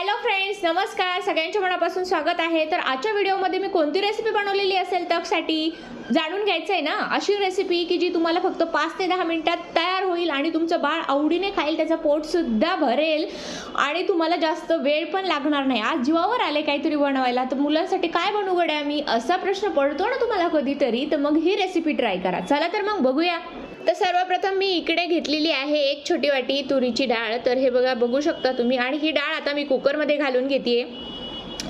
Hello friends नमस्कार. सगळ्यांच्या मनापासून स्वागत आहे. तर आजच्या व्हिडिओमध्ये मी कोणती रेसिपी बनवलेली असेल तकसाठी जाणून घ्यायचं आहे ना? अशी रेसिपी की जी तुम्हाला फक्त पाच ते दहा मिनटात तयार होईल आणि तुमचं बाळ आवडीने खाईल त्याचं पोटसुद्धा भरेल आणि तुम्हाला जास्त वेळ पण लागणार नाही. आज जीवावर आले काहीतरी बनवायला. तर मुलांसाठी काय बनवू गड्या मी असा प्रश्न पडतो ना तुम्हाला कधीतरी. तर मग ही रेसिपी ट्राय करा. चला तर मग बघूया. तर सर्वप्रथम मी इकडे घेतलेली आहे एक छोटी वाटी तुरीची डाळ. तर हे बघा बघू शकता तुम्ही. आणि ही डाळ आता मी कुकरमध्ये घालून घेते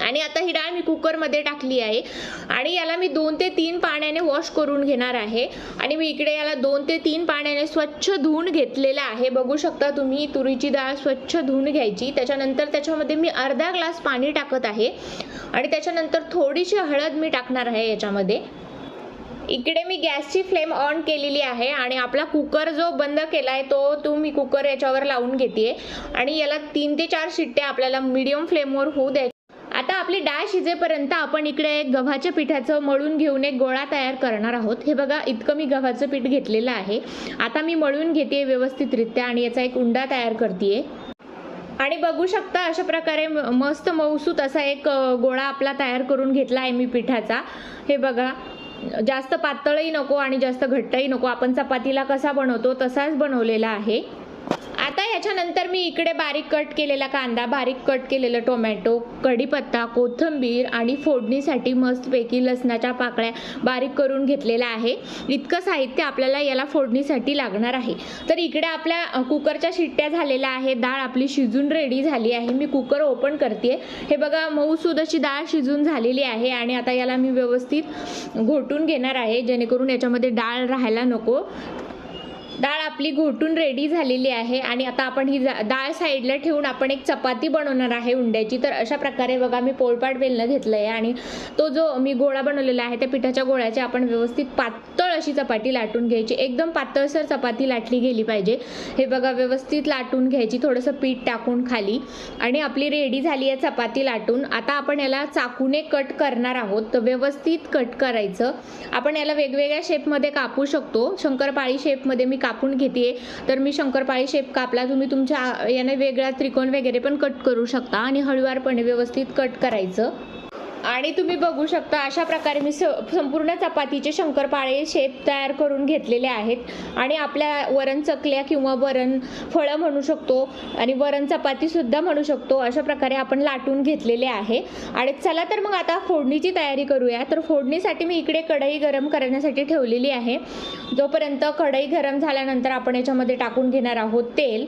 आणि आता ही डाळ मी कुकरमध्ये टाकली आहे. आणि याला मी दोन ते तीन पाण्याने वॉश करून घेणार आहे. आणि मी इकडे याला दोन ते तीन पाण्याने स्वच्छ धुवून घेतलेलं आहे. बघू शकता तुम्ही तुरीची डाळ स्वच्छ धुवून घ्यायची. त्याच्यानंतर त्याच्यामध्ये मी अर्धा ग्लास पाणी टाकत आहे. आणि त्याच्यानंतर थोडीशी हळद मी टाकणार आहे याच्यामध्ये. इकडे मी गॅसची फ्लेम ऑन केलेली आहे आणि आपला कुकर जो बंद केला आहे तो तो मी कुकर याच्यावर लावून घेते आणि याला तीन ते चार शिट्ट्या आपल्याला मीडियम फ्लेमवर होऊ द्यायच्या आता आपली डाळ शिजेपर्यंत आपण इकडे गव्हाच्या पिठाचं मळून घेऊन एक गोळा तयार करणार आहोत. हे बघा इतकं मी गव्हाचं पीठ घेतलेलं आहे. आता मी मळून घेते व्यवस्थितरित्या आणि याचा एक उंडा तयार करते आणि बघू शकता अशा प्रकारे मस्त मऊसूत असा एक गोळा आपला तयार करून घेतला आहे मी पिठाचा. हे बघा जास्त पातळही नको आणि जास्त घट्टही नको. आपण चपातीला कसा बनवतो तसाच बनवलेला आहे. ह्याच्यानंतर याच्यानंतर मी इकडे बारीक कट केलेला कांदा बारीक कट केलेलं टोमॅटो कढीपत्ता कोथिंबीर आणि फोडणीसाठी मस्तपैकी लसणाच्या पाकळ्या बारीक करून घेतलेल्या आहे. इतकं साहित्य आपल्याला याला फोडणीसाठी लागणार आहे. तर इकडे आपल्या कुकरच्या शिट्ट्या झालेल्या आहेत. डाळ आपली शिजून रेडी झाली आहे. मी कुकर ओपन करते हे बघा मऊसूद अशी डाळ शिजून झालेली आहे आणि आता याला मी व्यवस्थित घोटून घेणार आहे जेणेकरून याच्यामध्ये डाळ राहायला नको. डाळ आपली घोटून रेडी झालेली आहे आणि आता आपण ही जा- डाळ साईडला ठेवून आपण एक चपाती बनवणार आहे उंड्याची. तर अशा प्रकारे बघा मी पोळपाट बेलणं घेतलं आहे आणि तो जो मी गोळा बनवलेला आहे त्या पिठाच्या गोळ्याची आपण व्यवस्थित पातळ अशी चपाती लाटून घ्यायची. एकदम पातळसर चपाती लाटली गेली पाहिजे. हे बघा व्यवस्थित लाटून घ्यायची थोडंसं पीठ टाकून खाली आणि आपली रेडी झाली आहे चपाती लाटून. आता आपण याला चाकूने कट करणार आहोत. तर व्यवस्थित कट करायचं. आपण याला वेगवेगळ्या शेपमध्ये कापू शकतो. शंकरपाळी शेपमध्ये मी कापून घेते तर मी शंकरपाळी शेप कापला. तुम्ही तुमच्या याने वेगळा त्रिकोण वगैरे पण कट करू शकता. आणि हळुवारपणे व्यवस्थित कट करायचं. आणि तुम्ही बघू शकता अशा प्रकारे मी स संपूर्ण चपातीचे शंकरपाळे शेप तयार करून घेतलेले आहेत. आणि आपल्या वरण चकल्या किंवा वरण फळं म्हणू शकतो आणि वरण चपातीसुद्धा म्हणू शकतो अशा प्रकारे आपण लाटून घेतलेले आहे. आणि चला तर मग आता फोडणीची तयारी करूया. तर फोडणीसाठी मी इकडे कढई गरम करण्यासाठी ठेवलेली आहे. जोपर्यंत कढई गरम झाल्यानंतर आपण याच्यामध्ये टाकून घेणार आहोत तेल.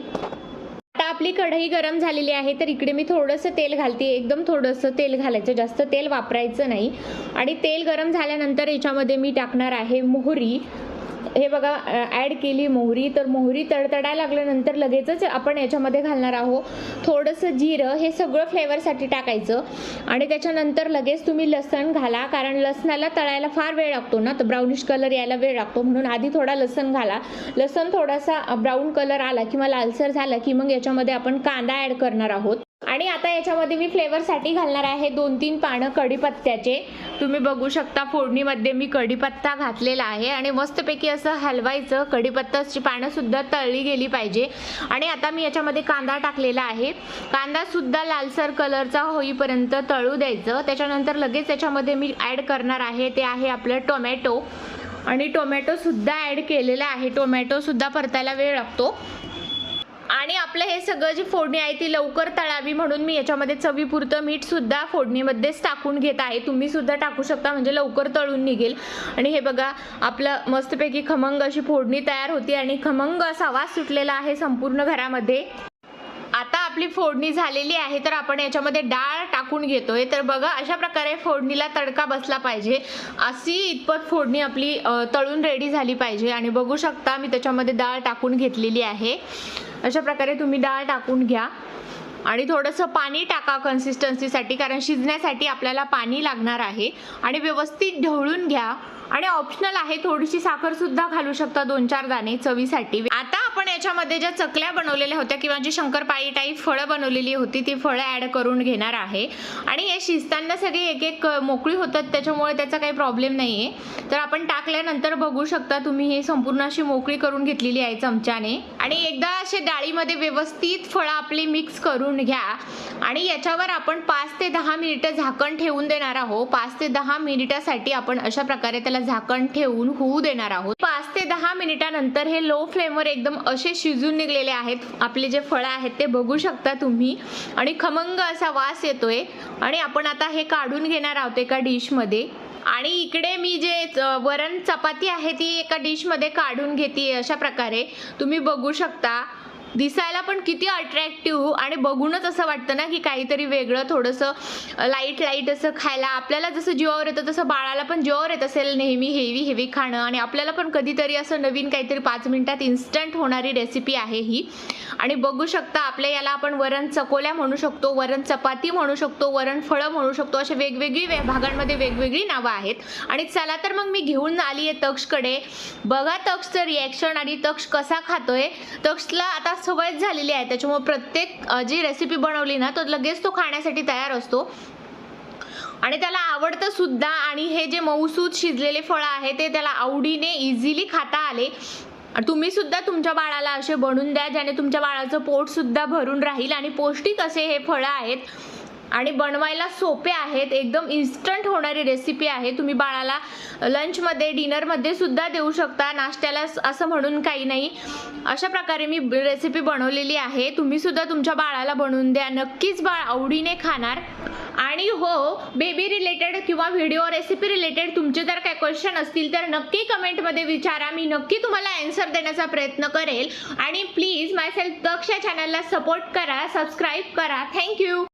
आता आपली कढई गरम झालेली आहे तर इकडे मी थोडंसं तेल घालते. एकदम थोडंसं तेल घालायचं जास्त तेल वापरायचं नाही. आणि तेल गरम झाल्यानंतर याच्यामध्ये मी टाकणार आहे मोहरी. हे बघा ॲड केली मोहरी. तर मोहरी तडतडायला लागल्यानंतर लगेचच आपण याच्यामध्ये घालणार आहोत. थोडंसं जिरं हे सगळं फ्लेवरसाठी टाकायचं. आणि त्याच्यानंतर लगेच तुम्ही लसण घाला कारण लसणाला तळायला फार वेळ लागतो ना. तर ब्राउनिश कलर यायला वेळ लागतो. म्हणून आधी थोडा लसण घाला. लसण थोडासा ब्राऊन कलर आला किंवा लालसर झाला की मग याच्यामध्ये आपण कांदा ॲड करणार आहोत. आणि आता याच्यामध्ये मी फ्लेवरसाठी घालणार आहे दोन तीन पानं कढीपत्त्याचे. तुम्ही बघू शकता फोडणीमध्ये मी कढीपत्ता घातलेला आहे आणि मस्तपैकी असं हलवायचं कढीपत्ताची पानंसुद्धा तळली गेली पाहिजे. आणि आता मी याच्यामध्ये कांदा टाकलेला आहे. कांदासुद्धा लालसर कलरचा होईपर्यंत तळू द्यायचं. त्याच्यानंतर लगेच याच्यामध्ये मी ॲड करणार आहे ते आहे आपलं टोमॅटो. आणि टोमॅटोसुद्धा ॲड केलेला आहे. टोमॅटोसुद्धा परतायला वेळ लागतो. आणि आपलं हे सगळं जी फोडणी आहे ती लवकर तळावी म्हणून मी याच्यामध्ये चवीपुरतं मीठ सुद्धा फोडणीमध्येच टाकून घेत आहे. तुम्ही सुद्धा टाकू शकता म्हणजे लवकर तळून निघेल. आणि हे बघा आपलं मस्तपैकी खमंग अशी फोडणी तयार होती आणि खमंग असा वास सुटलेला आहे संपूर्ण घरामध्ये. आपली फोडणी झालेली आहे तर आपण याच्यामध्ये डाळ टाकून घेतोय. तर बघा अशा प्रकारे फोडणीला तडका बसला पाहिजे. अशी इतपत फोडणी आपली तळून रेडी झाली पाहिजे. आणि बघू शकता मी त्याच्यामध्ये डाळ टाकून घेतलेली आहे. अशा प्रकारे तुम्ही डाळ टाकून घ्या. आणि थोडंसं पाणी टाका कन्सिस्टन्सीसाठी कारण शिजण्यासाठी आपल्याला पाणी लागणार आहे. आणि व्यवस्थित ढवळून घ्या. आणि ऑप्शनल आहे थोडीशी साखरसुद्धा घालू शकता दोन चार दाणे चवीसाठी. आता आपण याच्यामध्ये ज्या चकल्या बनवलेल्या होत्या किंवा जी शंकरपाळी टाईप फळं बनवलेली होती ती फळं ॲड करून घेणार आहे. आणि हे शिजताना सगळी एक एक मोकळी होतात त्याच्यामुळे त्याचा काही प्रॉब्लेम नाही आहे तर आपण टाकल्यानंतर बघू शकता तुम्ही हे संपूर्ण अशी मोकळी करून घेतलेली आहे चमच्याने. आणि एकदा असे डाळीमध्ये व्यवस्थित फळं आपली मिक्स करून घ्या. आणि याच्यावर आपण पाच ते दहा मिनिटं झाकण ठेवून देणार आहोत. पाच ते दहा मिनिटासाठी आपण अशा प्रकारे त्याला झाकण ठेवून होऊ देणार आहोत. पाच ते दहा मिनिटानंतर हे लो फ्लेमवर एकदम असे शिजून निघलेले आहेत. आपले जे फळं आहेत ते बघू शकता तुम्ही. आणि खमंग असा वास येतोय. आणि आपण आता हे काढून घेणार आहोत एका डिशमध्ये. आणि इकडे मी जे वरण चपाती आहे ती एका डिशमध्ये काढून घेते अशा प्रकारे. तुम्ही बघू शकता. दिसायला पण किती अट्रॅक्टिव्ह आणि बघूनच असं वाटतं ना की काहीतरी वेगळं थोडंसं लाइट लाइट असं खायला. आपल्याला जसं जीवावर येतं तसं बाळाला पण जीवावर येत असेल नेहमी हेवी हेवी खाणं. आणि आपल्याला पण कधीतरी असं नवीन काहीतरी पाच मिनिटात इन्स्टंट होणारी रेसिपी आहे ही. आणि बघू शकता आपल्या याला आपण वरण चकोल्या म्हणू शकतो वरण चपाती म्हणू शकतो वरण फळं म्हणू शकतो अशा वेगवेगळी वे भागांमध्ये वेगवेगळी नावं आहेत. आणि चला तर मग मी घेऊन आली आहे तक्षकडे. बघा तक्षचं रिॲक्शन आणि तक्ष कसा खातोय. तक्षला आता सवयच झालेली आहे. त्याच्यामुळे प्रत्येक जी रेसिपी बनवली ना तो लगेच तो खाण्यासाठी तयार असतो. आणि त्याला आवडतं सुद्धा आणि हे जे मऊसूद शिजलेले फळं आहे ते त्याला आवडीने इझिली खाता आले. तुम्ही सुद्धा तुमच्या बाळाला असे बनवून द्या ज्याने तुमच्या बाळाचं पोट सुद्धा भरून राहील आणि पौष्टिक असे हे फळं आहेत. आणि बनवायला सोपे आहेत. एकदम इन्स्टंट होणारी रेसिपी आहे. तुम्ही बाळाला लंचमध्ये डिनरमध्ये सुद्धा देऊ शकता. नाश्त्याला असं म्हणून काही नाही. अशा प्रकारे मी रेसिपी बनवलेली आहे. तुम्ही सुद्धा तुमच्या बाळाला बनवून द्या. नक्कीच बाळ आवडीने खाणार. आणि हो बेबी रिलेटेड किंवा व्हिडिओ रेसिपी रिलेटेड तुमचे जर काही क्वेश्चन असतील तर नक्की कमेंटमध्ये विचारा. मी नक्की तुम्हाला आन्सर देण्याचा प्रयत्न करेल. आणि प्लीज माय सेल्फ दक्ष चॅनलला सपोर्ट करा सबस्क्राईब करा. थँक्यू